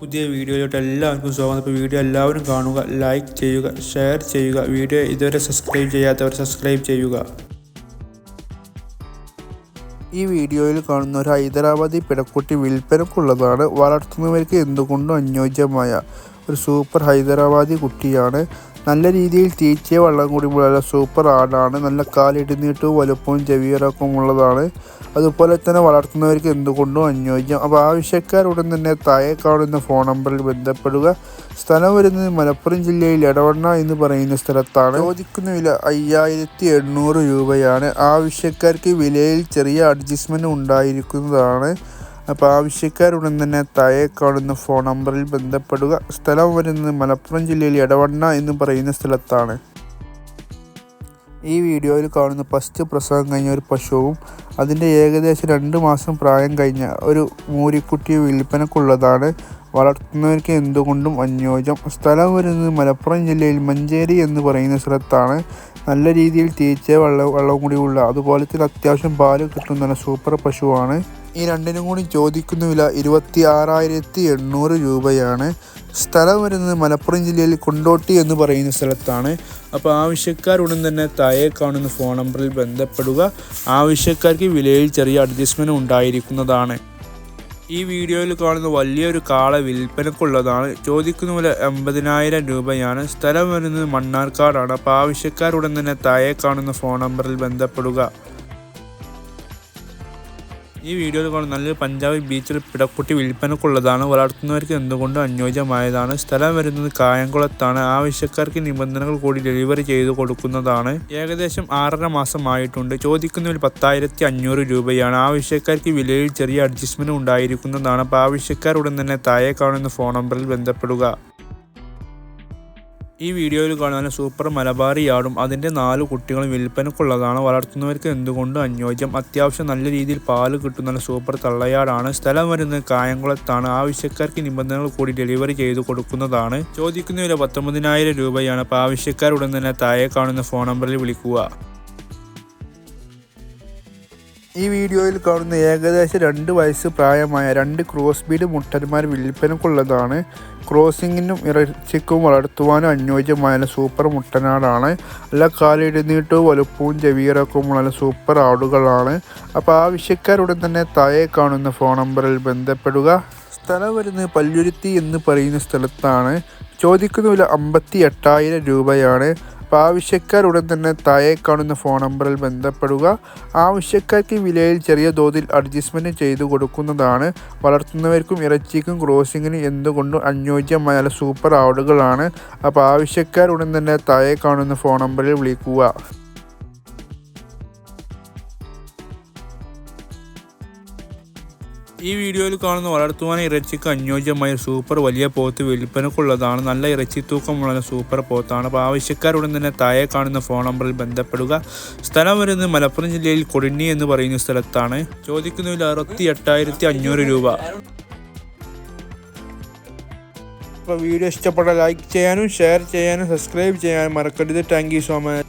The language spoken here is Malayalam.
പുതിയ വീഡിയോയിലോട്ട് എല്ലാവർക്കും സ്വാഗതം. ഇപ്പോൾ വീഡിയോ എല്ലാവരും കാണുക ലൈക്ക് ചെയ്യുക ഷെയർ ചെയ്യുക. വീഡിയോ ഇതുവരെ സബ്സ്ക്രൈബ് ചെയ്യാത്തവർ സബ്സ്ക്രൈബ് ചെയ്യുക. ഈ വീഡിയോയിൽ കാണുന്ന ഒരു ഹൈദരാബാദി പിടക്കുട്ടി വിൽപ്പനക്കുള്ളതാണ്. വളർത്തുന്നവർക്ക് എന്തുകൊണ്ടും അനുയോജ്യമായ ഒരു സൂപ്പർ ഹൈദരാബാദി കുട്ടിയാണ് നല്ല രീതിയിൽ തീറ്റയെ വെള്ളം കുടിമുള്ള സൂപ്പർ ആടാണ്. നല്ല കാലിടുന്നിട്ടും വലുപ്പവും ചെവിയിറക്കവും ഉള്ളതാണ്. അതുപോലെ തന്നെ വളർത്തുന്നവർക്ക് എന്തുകൊണ്ടും അനുയോജ്യം. അപ്പോൾ ആവശ്യക്കാരുടൻ തന്നെ താഴെ കാണുന്ന ഫോൺ നമ്പറിൽ ബന്ധപ്പെടുക. സ്ഥലം വരുന്നത് മലപ്പുറം ജില്ലയിൽ എടവണ്ണ എന്ന് പറയുന്ന സ്ഥലത്താണ്. ചോദിക്കുന്ന വില അയ്യായിരത്തി എണ്ണൂറ് രൂപയാണ്. ആവശ്യക്കാർക്ക് വിലയിൽ ചെറിയ അഡ്ജസ്റ്റ്മെന്റ് ഉണ്ടായിരിക്കുന്നതാണ്. അപ്പോൾ ആവശ്യക്കാരുടൻ തന്നെ താഴെ കാണുന്ന ഫോൺ നമ്പറിൽ ബന്ധപ്പെടുക. സ്ഥലം വരുന്നത് മലപ്പുറം ജില്ലയിൽ എടവണ്ണ എന്ന് പറയുന്ന സ്ഥലത്താണ്. ഈ വീഡിയോയിൽ കാണുന്ന ഫസ്റ്റ് പ്രസവം കഴിഞ്ഞ ഒരു പശുവും അതിന്റെ ഏകദേശം രണ്ട് മാസം പ്രായം കഴിഞ്ഞ ഒരു മൂരിക്കുട്ടിയും വിൽപ്പനക്കുള്ളതാണ്. വളർത്തുന്നവർക്ക് എന്തുകൊണ്ടും അനുയോജ്യം. സ്ഥലം വരുന്നത് മലപ്പുറം ജില്ലയിൽ മഞ്ചേരി എന്ന് പറയുന്ന സ്ഥലത്താണ്. നല്ല രീതിയിൽ തീറ്റ വെള്ളം വെള്ളം കൂടിയുള്ള അതുപോലെ തന്നെ അത്യാവശ്യം പാൽ കിട്ടുന്ന സൂപ്പർ പശുവാണ്. ഈ രണ്ടിനും കൂടി ചോദിക്കുന്ന വില ഇരുപത്തി ആറായിരത്തി എണ്ണൂറ് രൂപയാണ്. സ്ഥലം വരുന്നത് മലപ്പുറം ജില്ലയിൽ കൊണ്ടോട്ടി എന്ന് പറയുന്ന സ്ഥലത്താണ്. അപ്പോൾ ആവശ്യക്കാരുടൻ തന്നെ താഴെ കാണുന്ന ഫോൺ നമ്പറിൽ ബന്ധപ്പെടുക. ആവശ്യക്കാർക്ക് വിലയിൽ ചെറിയ അഡ്ജസ്റ്റ്മെന്റ് ഉണ്ടായിരിക്കുന്നതാണ്. ഈ വീഡിയോയിൽ കാണുന്ന വലിയൊരു കാള വിൽപ്പനക്കുള്ളതാണ്. ചോദിക്കുന്ന പോലെ എൺപതിനായിരം രൂപയാണ്. സ്ഥലം വരുന്നത് മണ്ണാർക്കാടാണ്. അപ്പോൾ ആവശ്യക്കാരുടൻ തന്നെ താഴെ കാണുന്ന ഫോൺ നമ്പറിൽ ബന്ധപ്പെടുക. ഈ വീഡിയോയിൽ കാണുന്ന നല്ലൊരു പഞ്ചാബി ബീച്ചിൽ പിടക്കുട്ടി വിൽപ്പനക്കുള്ളതാണ് വളർത്തുന്നവർക്ക് എന്തുകൊണ്ടും അനുയോജ്യമായതാണ്. സ്ഥലം വരുന്നത് കായംകുളത്താണ്. ആവശ്യക്കാർക്ക് നിബന്ധനകൾ കൂടി ഡെലിവറി ചെയ്തു കൊടുക്കുന്നതാണ്. ഏകദേശം ആറര മാസമായിട്ടുണ്ട്. ചോദിക്കുന്നതിൽ പത്തായിരത്തി അഞ്ഞൂറ് രൂപയാണ്. ആവശ്യക്കാർക്ക് വിലയിൽ ചെറിയ അഡ്ജസ്റ്റ്മെന്റ് ഉണ്ടായിരിക്കുന്നതാണ്. അപ്പോൾ ആവശ്യക്കാരുടൻ തന്നെ താഴെ കാണുന്ന ഫോൺ നമ്പറിൽ ബന്ധപ്പെടുക. ഈ വീഡിയോയിൽ കാണുന്ന സൂപ്പർ മലബാറി യാർഡും അതിന്റെ നാല് കുട്ടികളും വിൽപ്പനക്കുള്ളതാണ്. വളർത്തുന്നവർക്ക് എന്തുകൊണ്ടും അനുയോജ്യം? അത്യാവശ്യം നല്ല രീതിയിൽ പാൽ കിട്ടുന്ന സൂപ്പർ തള്ളയാടാണ്. സ്ഥലം വരുന്നത് കായംകുളത്താണ്. ആവശ്യക്കാർക്ക് നിബന്ധനകൾ കൂടി ഡെലിവറി ചെയ്തു കൊടുക്കുന്നതാണ്. ചോദിക്കുന്ന വില പത്തൊമ്പതിനായിരം രൂപയാണ്. അപ്പോൾ ആവശ്യക്കാരുടൻ തന്നെ താഴെ കാണുന്ന ഫോൺ നമ്പറിൽ വിളിക്കുക. ഈ വീഡിയോയിൽ കാണുന്ന ഏകദേശം രണ്ട് വയസ്സ് പ്രായമായ രണ്ട് ക്രോസ് ബീഡ് മുട്ടന്മാർ വിൽപ്പനക്കുള്ളതാണ്. ക്രോസിങ്ങിനും ഇറച്ചിക്കും വളർത്തുവാനും അനുയോജ്യമായ സൂപ്പർ മുട്ടനാടാണ്. അല്ല കാലിടുന്നീട്ടവും വലുപ്പവും ചെവിയിറക്കവുമുള്ള സൂപ്പർ ആടുകളാണ്. അപ്പോൾ ആവശ്യക്കാരുടൻ തന്നെ താഴെ കാണുന്ന ഫോൺ നമ്പറിൽ ബന്ധപ്പെടുക. സ്ഥലം വരുന്നത് പല്ലുരുത്തി എന്ന് പറയുന്ന സ്ഥലത്താണ്. ചോദിക്കുന്ന വില അമ്പത്തി എട്ടായിരം രൂപയാണ്. അപ്പോൾ ആവശ്യക്കാർ ഉടൻ തന്നെ താഴെ കാണുന്ന ഫോൺ നമ്പറിൽ ബന്ധപ്പെടുക. ആവശ്യക്കാർക്ക് വിലയിൽ ചെറിയ തോതിൽ അഡ്ജസ്റ്റ്മെന്റ് ചെയ്തു കൊടുക്കുന്നതാണ്. വളർത്തുന്നവർക്കും ഇറച്ചിക്കും ക്രോസിങ്ങിനും എന്തുകൊണ്ടും അനുയോജ്യമായ സൂപ്പർ ആടുകളാണ് അപ്പോൾ ആവശ്യക്കാർ ഉടൻ തന്നെ താഴെ കാണുന്ന ഫോൺ നമ്പറിൽ വിളിക്കുക. ഈ വീഡിയോയിൽ കാണുന്ന വളർത്തുവാൻ ഇറച്ചിക്ക് അനുയോജ്യമായ സൂപ്പർ വലിയ പോത്ത് വിൽപ്പനക്കുള്ളതാണ്. നല്ല ഇറച്ചി തൂക്കമുള്ള സൂപ്പർ പോത്താണ്. അപ്പോൾ ആവശ്യക്കാരുടൻ തന്നെ താഴെ കാണുന്ന ഫോൺ നമ്പറിൽ ബന്ധപ്പെടുക. സ്ഥലം വരുന്നത് മലപ്പുറം ജില്ലയിൽ കൊടിണ്ണി എന്ന് പറയുന്ന സ്ഥലത്താണ്. ചോദിക്കുന്നതിൽ അറുപത്തി എട്ടായിരത്തി അഞ്ഞൂറ് രൂപ. അപ്പോൾ വീഡിയോ ഇഷ്ടപ്പെട്ട ലൈക്ക് ചെയ്യാനും ഷെയർ ചെയ്യാനും സബ്സ്ക്രൈബ് ചെയ്യാനും മറക്കരുത്. Thank you so much.